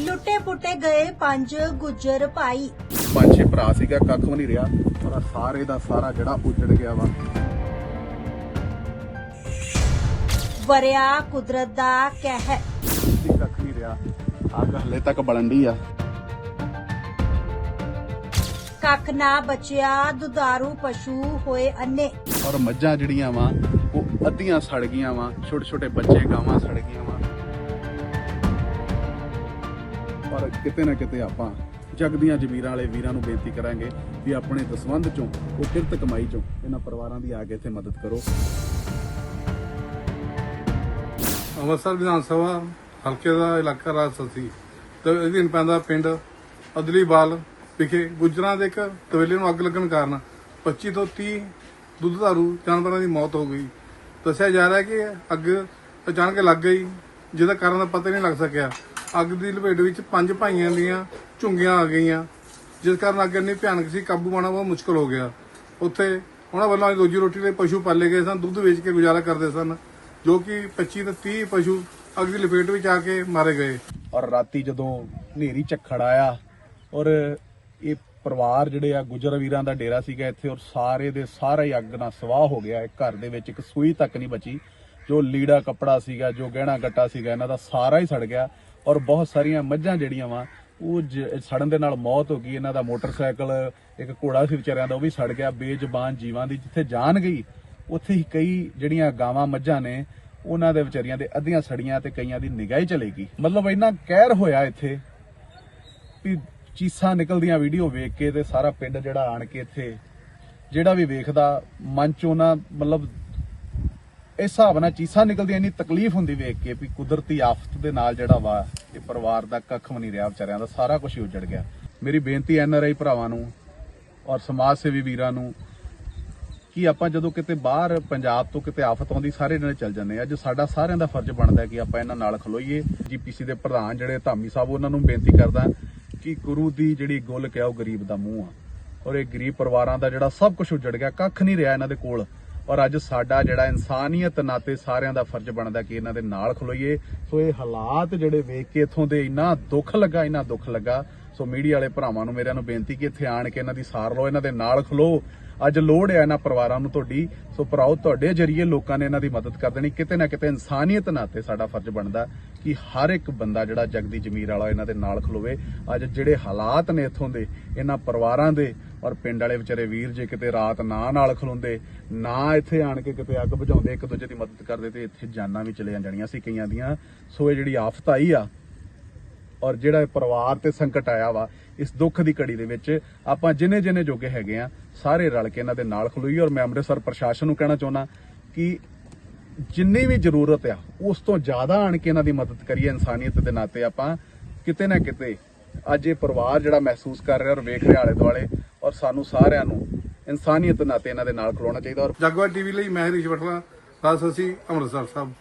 ਲੁੱਟੇ ਪੁੱਟੇ ਗਏ ਪੰਜ ਗੁੱਜਰ ਭਾਈ। ਪੰਜ ਛੇ ਭਰਾ ਸੀਗਾ ਕੱਖ ਵੀ ਨਹੀਂ ਰਿਹਾ। ਪਰ ਸਾਰੇ ਦਾ ਸਾਰਾ ਜਿਹੜਾ ਉੱਜੜ ਗਿਆ ਵਾ। ਵਰਿਆ ਕੁਦਰਤ ਦਾ ਕਹਿਰ ਵੀ ਕੱਖ ਨਹੀਂ ਰਿਹਾ। ਅੱਗ ਹਲੇ ਤੱਕ ਬਲਣ ਡਈ ਆ। ਕੱਖ ਨਾ ਬਚਿਆ ਦੁਧਾਰੂ ਪਸ਼ੂ ਹੋਏ ਅੰਨੇ। ਔਰ ਮੱਝਾਂ ਜਿਹੜੀਆਂ ਵਾ ਉਹ ਅੱਧੀਆਂ ਸੜ ਗਈਆਂ ਵਾ ਛੋਟੇ ਛੋਟੇ ਬੱਚੇ ਗਾਵਾਂ ਸੜ ਗਈਆਂ ਵਾ। ਪਰ ਕਿਤੇ ਨਾ ਕਿਤੇ ਆਪਾਂ ਜਗਦੀਆਂ ਜ਼ਮੀਰਾਂ ਵਾਲੇ ਵੀਰਾਂ ਨੂੰ ਬੇਨਤੀ ਕਰਾਂਗੇ ਵੀ ਆਪਣੇ ਦਸਵੰਧ ਚੋਂ, ਉਹ ਕਿਰਤ ਕਮਾਈ ਚੋਂ ਇਹਨਾਂ ਪਰਿਵਾਰਾਂ ਦੀ ਆ ਕੇ ਇੱਥੇ ਮਦਦ ਕਰੋ। ਅੰਮ੍ਰਿਤਸਰ ਵਿਧਾਨ ਸਭਾ, ਹਲਕੇ ਦਾ ਇਲਾਕਾ ਰਾਜ ਸੀ। ਤੇ ਅਧੀਨ ਪੈਂਦਾ ਪਿੰਡ ਅਦਲੀਵਾਲ ਵਿਖੇ ਗੁਜਰਾਂ ਦੇ ਇੱਕ ਤਵੇਲੇ ਨੂੰ ਅੱਗ ਲੱਗਣ ਕਾਰਨ 25 ਤੋਂ 30 ਦੁੱਧਧਾਰੂ ਜਾਨਵਰਾਂ ਦੀ ਮੌਤ ਹੋ ਗਈ। ਦੱਸਿਆ ਜਾ ਰਿਹਾ ਕਿ ਅੱਗ ਅਚਾਨਕ ਲੱਗ ਗਈ, ਜਿਹਦਾ ਕਾਰਨ ਦਾ ਪਤਾ ਹੀ ਨਹੀਂ ਲੱਗ ਸਕਿਆ। ਅੱਗ ਦੀ ਲਪੇਟ ਵਿੱਚ ਪੰਜ ਭਾਈਆਂ ਦੀਆਂ ਝੁੰਗੀਆਂ ਆ ਗਈਆਂ। ਜਿਸ ਕਾਰਨ ਅੱਗ ਇੰਨੀ ਭਿਆਨਕ ਸੀ, ਕਾਬੂ ਪਾਉਣਾ ਬਹੁਤ ਮੁਸ਼ਕਲ ਹੋ ਗਿਆ। ਉੱਥੇ ਉਹਨਾਂ ਵੱਲੋਂ ਰੋਜੀ ਰੋਟੀ ਲਈ ਪਸ਼ੂ ਪਾਲੇ ਗਏ ਸਨ, ਦੁੱਧ ਵੇਚ ਕੇ ਗੁਜ਼ਾਰਾ ਕਰਦੇ ਸਨ, ਜੋ ਕਿ 25 ਤੋਂ 30 ਪਸ਼ੂ ਅੱਗ ਦੀ ਲਪੇਟ ਵਿੱਚ ਆ ਕੇ ਮਾਰੇ ਗਏ। ਔਰ ਰਾਤੀ ਜਦੋਂ ਹਨੇਰੀ ਝੱਖੜ ਆਇਆ, ਔਰ ਇਹ ਪਰਿਵਾਰ ਜਿਹੜੇ ਆ, ਗੁਜਰ ਵੀਰਾਂ ਦਾ ਡੇਰਾ ਸੀਗਾ ਇੱਥੇ, ਔਰ ਸਾਰੇ ਦੇ ਸਾਰਾ ਹੀ ਅੱਗ ਨਾਲ ਸਵਾਹ ਹੋ ਗਿਆ। ਇੱਕ ਘਰ ਦੇ ਵਿੱਚ ਇੱਕ ਸੂਈ ਤੱਕ ਨਹੀਂ ਬਚੀ। ਜੋ ਲੀੜਾ ਕੱਪੜਾ ਸੀਗਾ, ਜੋ ਗਹਿਣਾ ਗੱਟਾ ਸੀਗਾ, ਇਹਨਾਂ ਦਾ ਸਾਰਾ ਹੀ ਸੜ ਗਿਆ। ਔਰ ਬਹੁਤ ਸਾਰੀਆਂ ਮੱਝਾਂ ਜਿਹੜੀਆਂ ਵਾ, ਉਹ ਜ- ਸੜਨ ਦੇ ਨਾਲ ਮੌਤ ਹੋ ਗਈ। ਇਹਨਾਂ ਦਾ ਮੋਟਰਸਾਈਕਲ, ਇੱਕ ਘੋੜਾ ਸੀ ਵਿਚਾਰਿਆਂ ਦਾ, ਉਹ ਵੀ ਸੜ ਗਿਆ। ਬੇਜ਼ਬਾਨ ਜੀਵਾਂ ਦੀ ਜਿੱਥੇ ਜਾਨ ਗਈ, ਉੱਥੇ ਹੀ ਕਈ ਜਿਹੜੀਆਂ ਗਾਵਾਂ ਮੱਝਾਂ ਨੇ, ਉਹਨਾਂ ਦੇ ਵਿਚਾਰੀਆਂ ਦੇ ਅੱਧੀਆਂ ਸੜੀਆਂ ਤੇ ਕਈਆਂ ਦੀ ਨਿਗਾਹ ਹੀ ਚਲੇ ਗਈ। ਮਤਲਬ ਇੰਨਾ ਕਹਿਰ ਹੋਇਆ ਇੱਥੇ ਵੀ ਚੀਸਾਂ ਨਿਕਲਦੀਆਂ ਵੀਡੀਓ ਵੇਖ ਕੇ ਤੇ ਸਾਰਾ ਪਿੰਡ ਜਿਹੜਾ ਆਣ ਕੇ ਇੱਥੇ, ਜਿਹੜਾ ਵੀ ਵੇਖਦਾ ਮਨ ਚ ਉਹਨਾਂ, ਮਤਲਬ ਇਸ ਹਿਸਾਬ ਨਾਲ ਚੀਸਾਂ ਨਿਕਲਦੀਆਂ, ਇੰਨੀ ਤਕਲੀਫ ਹੁੰਦੀ ਵੇਖ ਕੇ ਵੀ ਕੁਦਰਤੀ ਆਫਤ ਦੇ ਨਾਲ ਜਿਹੜਾ ਵਾ ਇਹ ਪਰਿਵਾਰ ਦਾ ਕੱਖ ਵੀ ਨਹੀਂ ਰਿਹਾ, ਵਿਚਾਰਿਆਂ ਦਾ ਸਾਰਾ ਕੁਝ ਹੀ ਉੱਜੜ ਗਿਆ। ਮੇਰੀ ਬੇਨਤੀ ਐਨ ਆਰ ਆਈ ਭਰਾਵਾਂ ਨੂੰ ਔਰ ਸਮਾਜ ਸੇਵੀ ਵੀਰਾਂ ਨੂੰ ਕਿ ਆਪਾਂ ਜਦੋਂ ਕਿਤੇ ਬਾਹਰ ਪੰਜਾਬ ਤੋਂ ਕਿਤੇ ਆਫਤ ਆਉਂਦੀ, ਸਾਰੇ ਜਣੇ ਚੱਲ ਜਾਂਦੇ ਆ ਅੱਜ ਸਾਡਾ ਸਾਰਿਆਂ ਦਾ ਫਰਜ਼ ਬਣਦਾ ਕਿ ਆਪਾਂ ਇਹਨਾਂ ਨਾਲ ਖਲੋਈਏ। ਜੀਪੀਸੀ ਦੇ ਪ੍ਰਧਾਨ ਜਿਹੜੇ ਧਾਮੀ ਸਾਹਿਬ, ਉਹਨਾਂ ਨੂੰ ਬੇਨਤੀ ਕਰਦਾ ਕਿ ਗੁਰੂ ਦੀ ਜਿਹੜੀ ਗੁੱਲ ਕਿਹਾ ਉਹ ਗਰੀਬ ਦਾ ਮੂੰਹ ਆ। ਔਰ ਇਹ ਗਰੀਬ ਪਰਿਵਾਰਾਂ ਦਾ ਜਿਹੜਾ ਸਭ ਕੁਝ ਉੱਜੜ ਗਿਆ, ਕੱਖ ਨਹੀਂ ਰਿਹਾ ਇਹਨਾਂ ਦੇ ਕੋਲ। ਔਰ ਅੱਜ ਸਾਡਾ ਜਿਹੜਾ ਇਨਸਾਨੀਅਤ ਨਾਤੇ ਸਾਰਿਆਂ ਦਾ ਫਰਜ਼ ਬਣਦਾ ਕਿ ਇਹਨਾਂ ਦੇ ਨਾਲ ਖਲੋਈਏ। ਸੋ ਇਹ ਹਾਲਾਤ ਜਿਹੜੇ ਵੇਖ ਕੇ ਇਥੋਂ ਦੇ ਇੰਨਾ ਦੁੱਖ ਲੱਗਾ, ਇੰਨਾ ਦੁੱਖ ਲੱਗਾ। ਸੋ ਮੀਡੀਆ ਵਾਲੇ ਭਰਾਵਾਂ ਨੂੰ ਮੇਰਿਆਂ ਨੂੰ ਬੇਨਤੀ ਕਿ ਇੱਥੇ ਆਣ ਕੇ ਇਹਨਾਂ ਦੀ ਸਾਰ ਲਓ, ਇਹਨਾਂ ਦੇ ਨਾਲ ਖਲੋ। ਅੱਜ ਲੋੜ ਹੈ ਇਹਨਾਂ ਪਰਿਵਾਰਾਂ ਨੂੰ ਤੁਹਾਡੀ, ਸੋ ਭਰਾਓ, ਤੁਹਾਡੇ ਜਰੀਏ ਲੋਕਾਂ ਨੇ ਇਹਨਾਂ ਦੀ ਮਦਦ ਕਰ ਦੇਣੀ। ਕਿਤੇ ਨਾ ਕਿਤੇ ਇਨਸਾਨੀਅਤ ਨਾਤੇ ਸਾਡਾ ਫਰਜ਼ ਬਣਦਾ ਕਿ ਹਰ ਇੱਕ ਬੰਦਾ ਜਿਹੜਾ ਜਗਦੀ ਜਮੀਰ ਵਾਲਾ ਇਹਨਾਂ ਦੇ ਨਾਲ ਖਲੋਵੇ। ਅੱਜ ਜਿਹੜੇ ਹਾਲਾਤ ਨੇ ਇੱਥੋਂ ਦੇ, ਇਹਨਾਂ ਪਰਿਵਾਰਾਂ ਦੇ ਔਰ ਪਿੰਡ ਵਾਲੇ ਵਿਚਾਰੇ ਵੀਰ ਜੇ ਕਿਤੇ ਰਾਤ ਨਾ ਨਾਲ ਖਲੋਂਦੇ, ਨਾ ਇੱਥੇ ਆਣ ਕੇ ਕਿਤੇ ਅੱਗ ਬੁਝਾਉਂਦੇ, ਇੱਕ ਦੂਜੇ ਦੀ ਮਦਦ ਕਰਦੇ ਤੇ ਇੱਥੇ ਜਾਨਾਂ ਵੀ ਚਲੇ ਜਾਣੀਆਂ ਸੀ ਕਈਆਂ ਦੀਆਂ। ਸੋ ਇਹ ਜਿਹੜੀ ਆਫਤ ਆਈ ਆ ਔਰ ਜਿਹੜਾ ਪਰਿਵਾਰ ਤੇ ਸੰਕਟ ਆਇਆ ਵਾ ਇਸ ਦੁੱਖ ਦੀ ਘੜੀ ਦੇ ਵਿੱਚ ਆਪਾਂ ਜਿਨੇ ਜਿਨੇ ਜੋਗੇ ਹੈਗੇ ਆ, ਸਾਰੇ ਰਲ ਕੇ ਇਹਨਾਂ ਦੇ ਨਾਲ ਖਲੋਈਏ। ਔਰ ਮੈਂ ਅੰਮ੍ਰਿਤਸਰ ਪ੍ਰਸ਼ਾਸਨ ਨੂੰ ਕਹਿਣਾ ਚਾਹੁੰਦਾ ਕਿ ਜਿੰਨੀ ਵੀ ਜ਼ਰੂਰਤ ਆ, ਉਸ ਤੋਂ ਜ਼ਿਆਦਾ ਆਣ ਕੇ ਇਹਨਾਂ ਦੀ ਮਦਦ ਕਰੀਏ ਇਨਸਾਨੀਅਤ ਦੇ ਨਾਤੇ ਆਪਾਂ। ਕਿਤੇ ਨਾ ਕਿਤੇ ਅੱਜ ਇਹ ਪਰਿਵਾਰ ਜਿਹੜਾ ਮਹਿਸੂਸ ਕਰ ਰਿਹਾ ਔਰ ਵੇਖ ਰਿਹਾ ਆਲੇ ਦੁਆਲੇ ਔਰ ਸਾਨੂੰ ਸਾਰਿਆਂ ਨੂੰ ਇਨਸਾਨੀਅਤ ਦੇ ਨਾਤੇ ਇਹਨਾਂ ਦੇ ਨਾਲ ਖਲੋਣਾ ਚਾਹੀਦਾ। ਔਰ ਜਗਵਾ ਟੀਵੀ ਲਈ ਮੈਂ ਹਰੀਸ਼ ਬਟਲਾ ਰਾਜਸੀ ਅੰਮ੍ਰਿਤਸਰ ਸਾਹਿਬ।